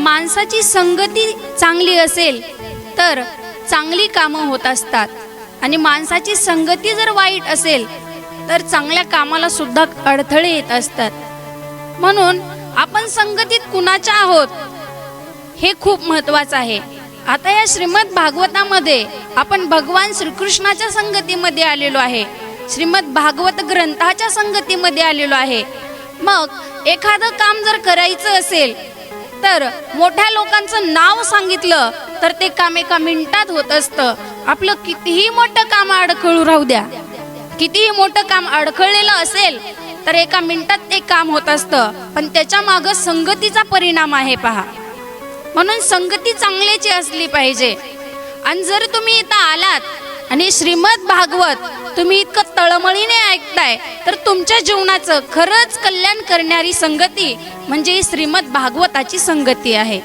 माणसाची संगती चांगली असेल तर चांगली कामं होत असतात. आणि माणसाची संगती जर वाईट असेल तर चांगल्या कामाला सुद्धा अडथळे येत असतात. म्हणून आपण संगतीत कुणाच्या आहोत हे खूप महत्वाचं आहे. आता या श्रीमद भागवतामध्ये आपण भगवान श्रीकृष्णाच्या संगतीमध्ये आलेलो आहे. श्रीमद भागवत ग्रंथाच्या संगतीमध्ये आलेलो आहे. मग एखादं काम जर करायचं असेल तर मोठ्या लोकांचं नाव सांगितलं तर ते काम एका मिनिटात होत असतं. आपलं कितीही मोठं काम अडखळू राहू द्या. कितीही मोठं काम अडखळलेलं असेल तर एका मिनिटात ते काम होत असतं. पण त्याच्या मागं संगतीचा परिणाम आहे पहा. म्हणून संगती चांगल्याची असली पाहिजे. आणि जर तुम्ही इथं आलात आणि श्रीमद भागवत तुम्ही इतकं तळमळीने ऐकताय तर तुमच्या जीवनाचं खरंच कल्याण करणारी संगती म्हणजे ही श्रीमद भागवताची संगती आहे.